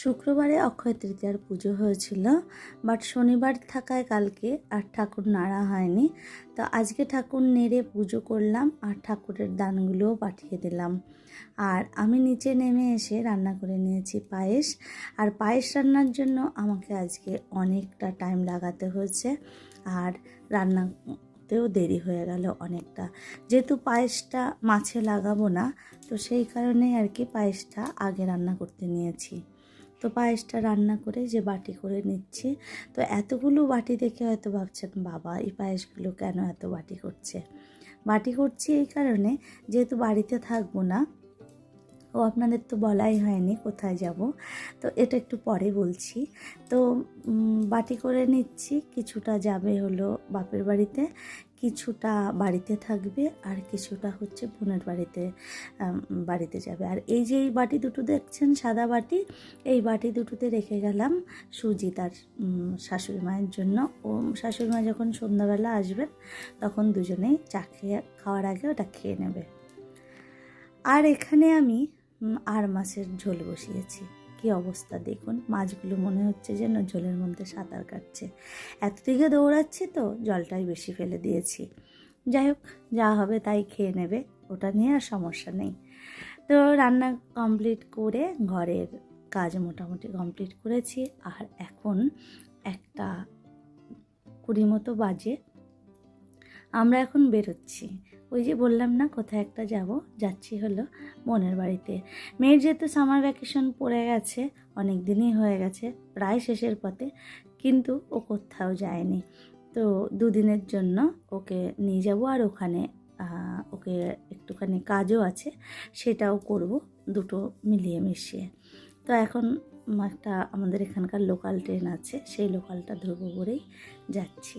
শুক্রবারে অক্ষয় তৃতীয়ার পুজো হয়েছিল বাট শনিবার থাকায় কালকে আর ঠাকুর নাড়া হয়নি। তো আজকে ঠাকুর নেড়ে পুজো করলাম আর ঠাকুরের দানগুলোও পাঠিয়ে দিলাম। আর আমি নিচে নেমে এসে রান্না করে নিয়েছি পায়েস। আর পায়েস রান্নার জন্য আমাকে আজকে অনেকটা টাইম লাগাতে হয়েছে। আর রান্নাতেও দেরি হয়ে গেল অনেকটা। যেহেতু পায়েসটা মাছে লাগাবো না, তো সেই কারণেই আর কি পায়েসটা আগে রান্না করতে নিয়েছি। তো পায়েসটা রান্না করে যে বাটি করে নিচ্ছি। তো এতগুলো বাটি দেখে হয়তো ভাবছেন, বাবা, এই পায়েসগুলো কেন এত বাটি করছে? বাটি করছি এই কারণে, যেহেতু বাড়িতে থাকব না ও আপনাদের তো বলাই হয়নি কোথায় যাব। তো এটা একটু পরে বলছি। তো বাটি করে নিচ্ছি, কিছুটা যাবে হলো বাপের বাড়িতে, কিছুটা বাড়িতে থাকবে আর কিছুটা হচ্ছে বোনের বাড়িতে বাড়িতে যাবে। আর এই যে এই বাটি দুটো দেখছেন, সাদা বাটি, এই বাটি দুটোতে রেখে গেলাম সুজি তার শাশুড়ি মায়ের জন্য। ও, শাশুড়ি মা যখন সন্ধ্যাবেলা আসবেন, তখন দুজনেই চা খেয়ে, খাওয়ার আগে ওটা খেয়ে নেবে। আর এখানে আমি আর মাছের ঝোল বসিয়েছি। কি অবস্থা দেখুন, মাছগুলো মনে হচ্ছে যেন ঝোলের মধ্যে সাঁতার কাটছে। এত দিকে দৌড়াচ্ছি তো, জলটাই বেশি ফেলে দিয়েছি। যাই হোক, যা হবে তাই খেয়ে নেবে, ওটা নিয়ে আর সমস্যা নেই। তো রান্না কমপ্লিট করে ঘরের কাজ মোটামুটি কমপ্লিট করেছি। আর এখন একটা কুড়ি মতো বাজে। আমরা এখন বেরোচ্ছি। ওই যে বললাম না, কোথায় একটা যাব? যাচ্ছি হলো বোনের বাড়িতে। মেয়ের যেহেতু সামার ভ্যাকেশন পড়ে গেছে, অনেক দিনই হয়ে গেছে, প্রায় শেষের পথে, কিন্তু ও কোথাও যায়নি। তো দুদিনের জন্য ওকে নিয়ে যাব আর ওখানে ওকে একটুখানি কাজও আছে, সেটাও করব দুটো মিলিয়ে মিশিয়ে। তো এখন একটা আমাদের এখানকার লোকাল ট্রেন আছে, সেই লোকালটা ধরবো করেই যাচ্ছি।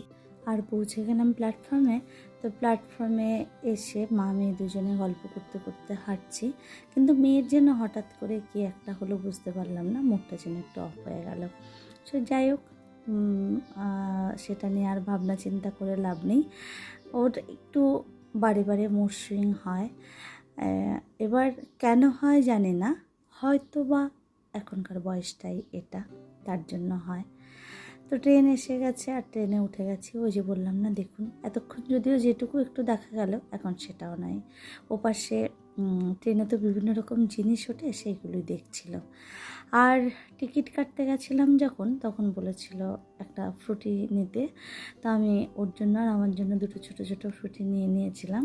আর পৌঁছে গেলাম প্ল্যাটফর্মে তো প্ল্যাটফর্মে এসে মা মেয়ে দুজনে গল্প করতে করতে হাঁটছি। কিন্তু মেয়ের যেন হঠাৎ করে কি একটা হলো বুঝতে পারলাম না, মুখটা যেন একটু অফ হয়ে গেল। সো যাই হোক সেটা নিয়ে আর ভাবনা চিন্তা করে লাভ নেই। ওর একটু বারে বারে মুড সুইং হয় এবার কেন হয় জানি না হয়তো বা এখনকার বয়সটাই এটা, তার জন্য হয়। তো ট্রেন এসে গেছে আর ট্রেনে উঠে গেছি। ওই যে বললাম না, দেখুন, এতক্ষণ যদিও যেটুকু একটু দেখা গেল, এখন সেটাও নয়। ওপাশে ট্রেনে তো বিভিন্ন রকম জিনিস ওঠে, সেইগুলোই দেখছিল আর টিকিট কাটতে গেছিলাম যখন, তখন বলেছিল একটা ফ্রুটি নিতে। তো আমি ওর জন্য আর আমার জন্য দুটো ছোটো ছোটো ফ্রুটি নিয়ে নিয়েছিলাম।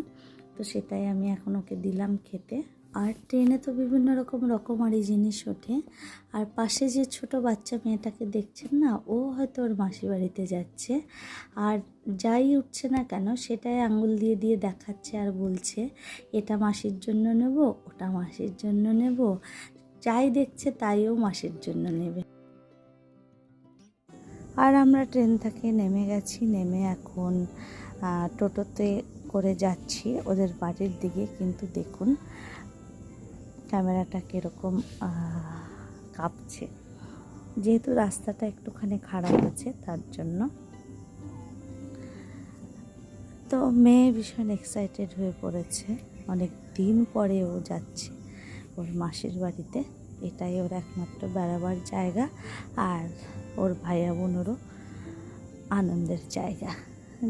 তো সেটাই আমি এখন ওকে দিলাম খেতে। আর ট্রেনে তো বিভিন্ন রকম রকমারি জিনিস ওঠে। আর পাশে যে ছোট বাচ্চা মেয়েটাকে দেখছেন না, ও হয়তো ওর মাসি বাড়িতে যাচ্ছে। আর যাই উঠছে না কেন, সেটাই আঙুল দিয়ে দিয়ে দেখাচ্ছে আর বলছে, এটা মাসির জন্য নেব, ওটা মাসির জন্য নেব। যাই দেখছে তাইও মাসির জন্য নেবে। আর আমরা ট্রেন থেকে নেমে গেছি, নেমে এখন টোটোতে করে যাচ্ছি ওদের বাড়ির দিকে। কিন্তু দেখুন, ক্যামেরাটা কীরকম কাঁপছে। যেহেতু রাস্তাটা একটুখানি খারাপ আছে, তার জন্য। তো মেয়ে ভীষণ এক্সাইটেড হয়ে পড়েছে। অনেক দিন পরে ও যাচ্ছে ওর মাসির বাড়িতে। এটাই ওর একমাত্র বেড়াবার জায়গা আর ওর ভাইয়া বোনেরও আনন্দের জায়গা।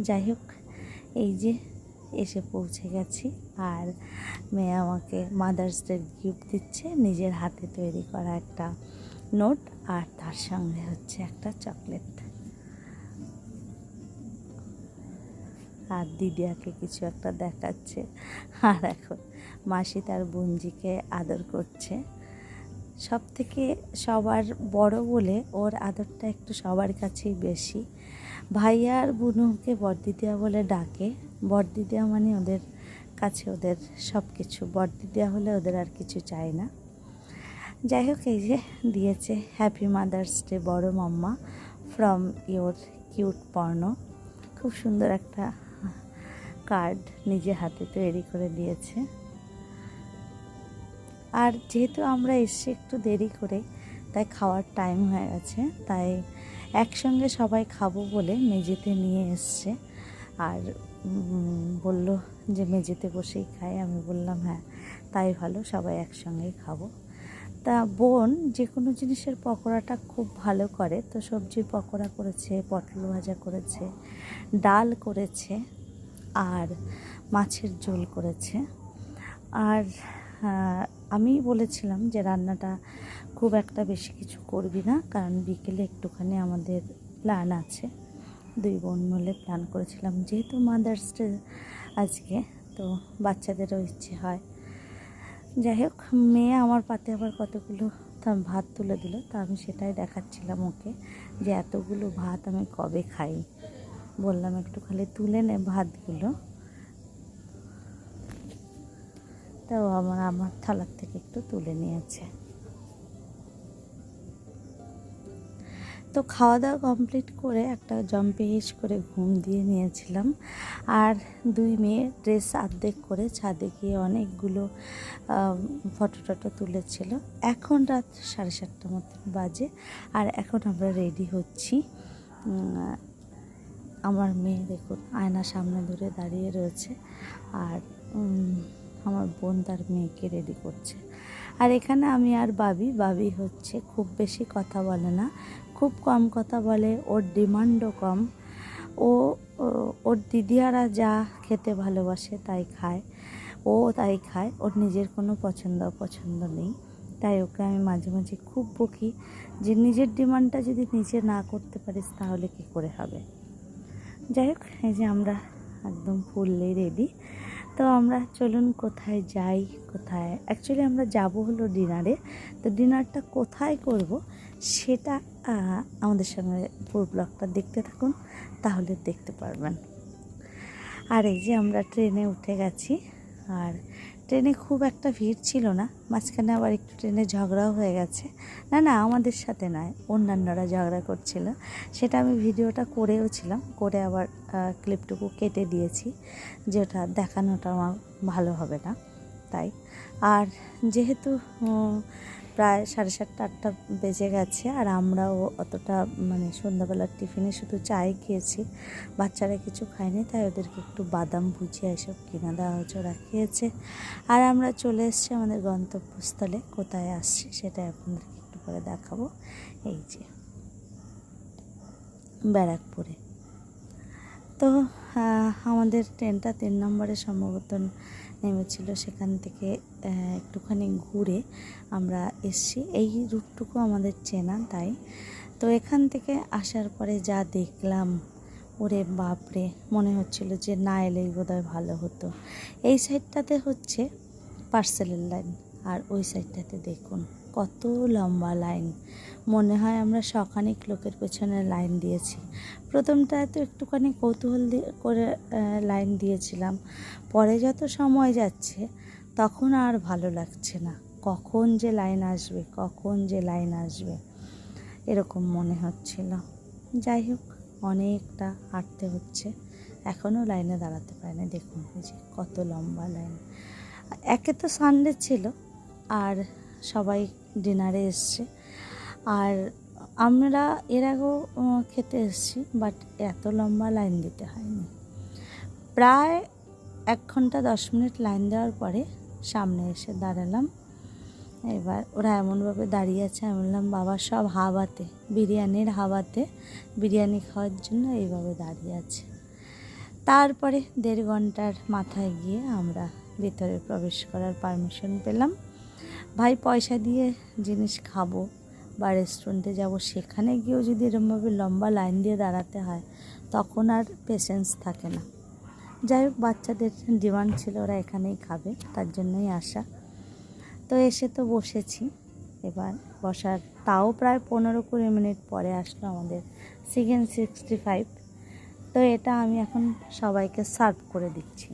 যাই হোক, এই যে এসে পৌঁছে গেছি আর মেয়ে আমাকে মাদার্স ডে গিফট দিচ্ছে। নিজের হাতে তৈরি করা একটা নোট আর তার সঙ্গে হচ্ছে একটা চকলেট। আর দিদিয়াকে কিছু একটা দেখাচ্ছে। আর এখন মাসি তার বোনজিকে আদর করছে। সব থেকে সবার বড় বলে ওর আদরটা একটু সবার কাছেই বেশি। ভাইয়া আর বুনুকে বড়দিদিয়া বলে ডাকে। বড়দিদিয়া মানে ওদের কাছে ওদের সব কিছু বড়দিদিয়া হলে ওদের আর কিছু চায় না। যাই হোক, এই যে দিয়েছে হ্যাপি মাদার্স ডে বড় mumma from your cute Parna খুব সুন্দর একটা কার্ড নিজে হাতে তৈরি করে দিয়েছে। আর যেহেতু আমরা এসছি একটু দেরি করে, তাই খাওয়ার টাইম হয়ে গেছে, তাই একসঙ্গে সবাই খাব বলে মেঝেতে নিয়ে এসছে। আর বলল যে মেঝেতে বসেই খাই, আমি বললাম হ্যাঁ তাই ভালো, সবাই একসঙ্গেই খাব। তা বোন যে কোনো জিনিসের পকোড়াটা খুব ভালো করে, তো সবজির পকোড়া করেছে, পটল ভাজা করেছে, ডাল করেছে, আর মাছের ঝোল করেছে। আর আমি বলেছিলাম যে রান্নাটা খুব একটা বেশি কিছু করবি না, কারণ বিকেলে একটুখানি আমাদের প্ল্যান আছে। দুই বোন মিলে প্ল্যান করেছিলাম, যেহেতু মাদার্স ডে আজকে, তো বাচ্চাদেরও ইচ্ছে হয়। যাই হোক, মেয়ে আমার পাতে আবার কতগুলো তা ভাত তুলে দিল, তা আমি সেটাই দেখাচ্ছিলাম ওকে যে এতগুলো ভাত আমি কবে খাই। বললাম একটু খালি তুলে নে ভাতগুলো। তাও আমার আমার থালার থেকে একটু তুলে নিয়েছে। তো খাওয়া দাওয়া কমপ্লিট করে একটা জম্পেশ করে ঘুম দিয়ে নিয়েছিলাম। আর দুই মেয়ে ড্রেস আর্ধেক করে ছাদে গিয়ে অনেকগুলো ফটো টটো তুলেছিল। এখন রাত সাড়ে সাতটা মতন বাজে। আর এখন আমরা রেডি হচ্ছি। আমার মেয়ে দেখুন আয়না সামনে ধরে দাঁড়িয়ে রয়েছে। আর আমার বোন তার মেয়েকে রেডি করছে। আর এখানে আমি আর বাবি বাবি হচ্ছে খুব বেশি কথা বলে না, খুব কম কথা বলে, ওর ডিমান্ডও কম। ও ওর দিদিয়ারা যা খেতে ভালোবাসে তাই খায়, ও তাই খায়, ওর নিজের কোনো পছন্দ অপছন্দ নেই। তাই ওকে আমি মাঝে মাঝে খুব বকি যে নিজের ডিমান্ডটা যদি নিজে না করতে পারিস তাহলে কি করে হবে? যাই হোক, এই যে আমরা একদম ফুললে রেডি তো আমরা চলুন কোথায় যাই, কোথায়? অ্যাকচুয়ালি আমরা যাব হলো ডিনারে তো ডিনারটা কোথায় করব সেটা আমাদের সঙ্গে পুরো ব্লগটা দেখতে থাকুন, তাহলে দেখতে পারবেন। আর এই যে আমরা ট্রেনে উঠে গেছি, আর ট্রেনে খুব একটা ভিড় ছিল না, মাঝখানে আবার একটু ট্রেনে ঝগড়াও হয়ে গেছে। না না, আমাদের সাথে নয়, অন্যান্যরা ঝগড়া করছিল। সেটা আমি ভিডিওটা করেও ছিলাম, করে আবার ক্লিপটুকু কেটে দিয়েছি যে ওটা দেখানোটা আমার ভালো হবে না, তাই। আর যেহেতু প্রায় সাড়ে সাতটা, আটটা বেজে গেছে আর আমরাও অতটা মানে সন্ধ্যাবেলার টিফিনে শুধু চাই খেয়েছি। বাচ্চারা কিছু খায়নি, তাই ওদেরকে একটু বাদাম ভুজিয়া এসব কিনে দেওয়া হয়েছে, ওরা খেয়েছে। আর আমরা চলে এসেছি আমাদের গন্তব্যস্থলে, কোথায় আসছি সেটা আপনাদেরকে একটু পরে দেখাবো। এই যে ব্যারাকপুরে। তো আমাদের ট্রেনটা তিন নম্বরে সম্ভবত নেমেছিল। সেখান থেকে একটুখানি ঘুরে আমরা এসছি। এই রুটটুকু আমাদের চেনা, তাই। তো এখান থেকে আসার পরে যা দেখলাম, ওরে বাপরে, মনে হচ্ছিল যে না এলেই বোধহয় ভালো হতো। এই সাইডটাতে হচ্ছে পার্সেলের লাইন আর ওই সাইডটাতে দেখুন, কত লম্বা লাইন। মনে হয় আমরা শখানিক লোকের পেছনে লাইন দিয়েছি। প্রথমটায় তো একটুখানি কৌতূহল করে লাইন দিয়েছিলাম। পরে যত সময় যাচ্ছে, তখন আর ভালো লাগছে না। কখন যে লাইন আসবে, কখন যে লাইন আসবে, এরকম মনে হচ্ছিল। যাই হোক, অনেকটা হাঁটতে হচ্ছে। এখনও লাইনে দাঁড়াতে পারেনি। দেখুন যে কত লম্বা লাইন। একে তো সানডে ছিল। আর সবাই ডিনারে এসছে। আর আমরা এর আগেও খেতে এসেছি বাট এত লম্বা লাইন দিতে হয়নি। প্রায় এক ঘণ্টা দশ মিনিট লাইন দেওয়ার পরে সামনে এসে দাঁড়ালাম। এবার ওরা এমনভাবে দাঁড়িয়ে আছে, আমি বললাম, বাবা, সব হাওয়াতে, বিরিয়ানির হাওয়াতে বিরিয়ানি খাওয়ার জন্য এইভাবে দাঁড়িয়ে আছে। তারপরে দেড় ঘণ্টার মাথায় গিয়ে আমরা ভেতরে প্রবেশ করার পারমিশন পেলাম। ভাই, পয়সা দিয়ে জিনিস খাব বা রেস্টুরেন্টে যাব, সেখানে গিয়েও যদি এরমভাবে লম্বা লাইন দিয়ে দাঁড়াতে হয়, তখন আর পেশেন্স থাকে না। যাই হোক, বাচ্চাদের ডিমান্ড ছিল, ওরা এখানেই খাবে, তার জন্যই আসা। তো এসে তো বসেছি। এবার বসার, তাও প্রায় পনেরো কুড়ি মিনিট পরে আসলো আমাদের চিকেন সিক্সটি ফাইভ তো এটা আমি এখন সবাইকে সার্ভ করে দিচ্ছি।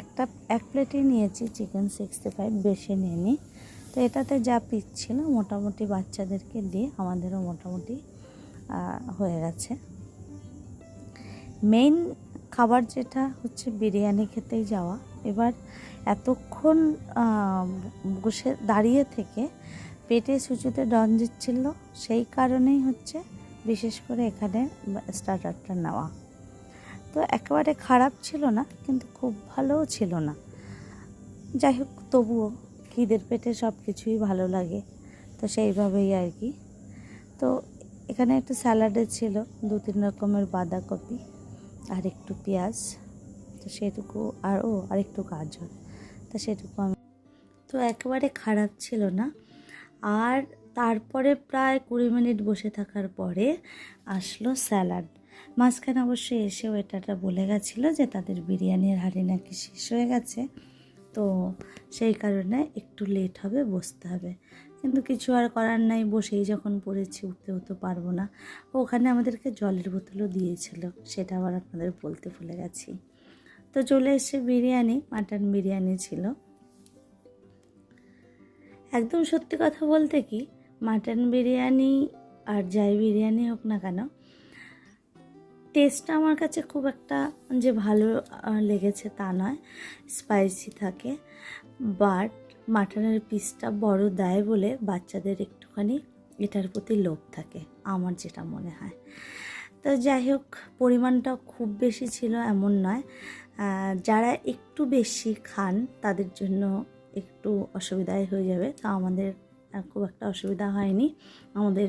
একটা, এক প্লেটই নিয়েছি, চিকেন সিক্সটি ফাইভ, বেশি নিইনি। তো এটাতে যা পিস ছিল মোটামুটি বাচ্চাদেরকে দিয়ে আমাদেরও মোটামুটি হয়ে গেছে। মেইন খাবার যেটা হচ্ছে বিরিয়ানি খেতেই যাওয়া। এবার এতক্ষণ বসে, দাঁড়িয়ে থেকে পেটে সুচুতে ডন দিচ্ছিল, সেই কারণেই হচ্ছে বিশেষ করে এখানে স্টার্টারটা নেওয়া। তো একেবারে খারাপ ছিল না, কিন্তু খুব ভালোও ছিল না। যাই হোক, তবুও খিদের পেটে সব কিছুই ভালো লাগে, তো সেইভাবেই আর কি। তো এখানে একটা স্যালাডে ছিল দু তিন রকমের বাঁধাকপি আর একটু পেঁয়াজ, তো সেটুকু আর ও আর একটু গাজর, তা সেটুকু আমি তো একেবারে খারাপ ছিল না। আর তারপরে প্রায় কুড়ি মিনিট বসে থাকার পরে আসলো স্যালাড। মাঝখানে অবশ্যই এসে ওয়েটারটা বলে গেছিল যে তাদের বিরিয়ানির হাঁড়ি নাকি শেষ হয়ে গেছে। তো সেই কারণে একটু লেট হবে, বসতে হবে। কিন্তু কিছু আর করার নাই, বসেই যখন পড়েছি উঠতেও তো পারব না। ওখানে আমাদেরকে জলের বোতলও দিয়েছিল, সেটা আবার আপনাদের বলতে ভুলে গেছি। তো চলে এসছে বিরিয়ানি, মাটন বিরিয়ানি ছিল। একদম সত্যি কথা বলতে কি, মাটন বিরিয়ানি আর যাই বিরিয়ানি হোক না কেন টেস্টটা আমার কাছে খুব একটা যে ভালো লেগেছে তা নয় স্পাইসি থাকে। বাট মাটনের পিসটা বড় দেয় বলে বাচ্চাদের একটুখানি এটার প্রতি লোভ থাকে, আমার যেটা মনে হয়। তো যাই হোক পরিমাণটা খুব বেশি ছিল এমন নয়। যারা একটু বেশি খান, তাদের জন্য একটু অসুবিধাই হয়ে যাবে। তা আমাদের খুব একটা অসুবিধা হয়নি। আমাদের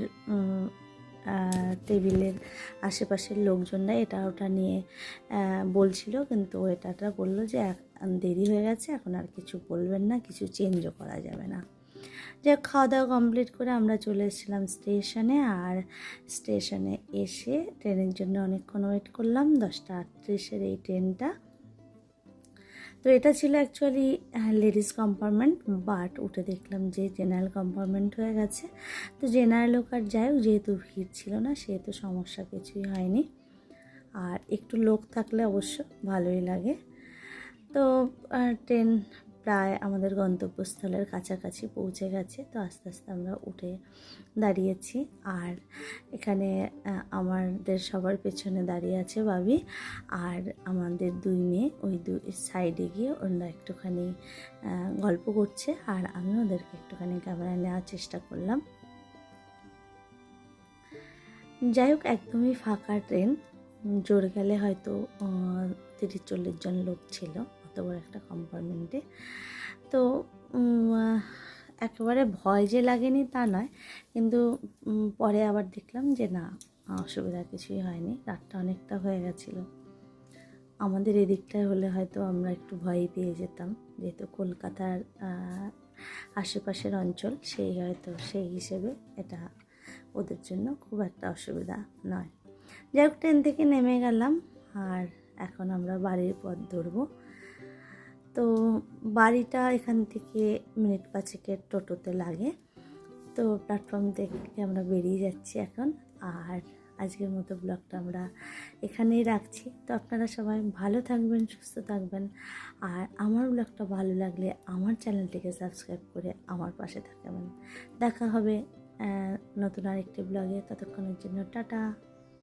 টেবিলের আশেপাশের লোকজনরা এটা ওটা নিয়ে বলছিল, কিন্তু এটাটা বলল যে দেরি হয়ে গেছে, এখন আর কিছু বলবেন না, কিছু চেঞ্জও করা যাবে না। যাই খাওয়া দাওয়া কমপ্লিট করে আমরা চলে এসেছিলাম স্টেশনে, আর স্টেশনে এসে ট্রেনের জন্য অনেকক্ষণ ওয়েট করলাম, দশটা আটত্রিশের এই ট্রেনটা। তো এটা ছিল অ্যাকচুয়ালি লেডিস কম্পার্টমেন্ট বাট উঠে দেখলাম যে জেনারেল কম্পার্টমেন্ট হয়ে গেছে। তো জেনারেল লোক আর যাই হোক, যেহেতু ভিড় ছিল না, সেহেতু সমস্যা কিছুই হয়নি। আর একটু লোক থাকলে অবশ্য ভালোই লাগে। তো ট্রেন প্রায় আমাদের গন্তব্যস্থলের কাছাকাছি পৌঁছে গেছে। তো আস্তে আস্তে আমরা উঠে দাঁড়িয়েছি। আর এখানে আমাদের সবার পেছনে দাঁড়িয়ে আছে ভাবি আর আমাদের দুই মেয়ে। ওই দুই সাইডে গিয়ে ওরা একটুখানি গল্প করছে আর আমি ওদেরকে একটুখানি ক্যামেরা নেওয়ার চেষ্টা করলাম। যাই হোক, একদমই ফাঁকা ট্রেন। জোর গেলে হয়তো তিরিশ চল্লিশ জন লোক ছিল। বড় একটা কম্পার্টমেন্টে তো একেবারে ভয় যে লাগেনি তা নয়। কিন্তু পরে আবার দেখলাম যে না, অসুবিধা কিছুই হয়নি। রাতটা অনেকটা হয়ে গেছিল। আমাদের এদিকটায় হলে হয়তো আমরা একটু ভয় পেয়ে যেতাম। যেহেতু কলকাতার আশেপাশের অঞ্চল, সেই হয়তো সেই হিসেবে এটা ওদের জন্য খুব একটা অসুবিধা নয়। যাই হোক, ট্রেন থেকে নেমে গেলাম। আর এখন আমরা বাড়ির পথ ধরবো। তো বাড়িটা এখান থেকে মিনিট পাঁচেকের টোটোতে লাগে। তো প্ল্যাটফর্ম থেকে আমরা বেরিয়ে যাচ্ছি এখন। আর আজকের মতো ব্লগটা আমরা এখানেই রাখছি। তো আপনারা সবাই ভালো থাকবেন, সুস্থ থাকবেন। আর আমার ব্লগটা ভালো লাগলে আমার চ্যানেলটিকে সাবস্ক্রাইব করে আমার পাশে থাকবেন। দেখা হবে নতুন আরেকটি ব্লগে ততক্ষণের জন্য টাটা।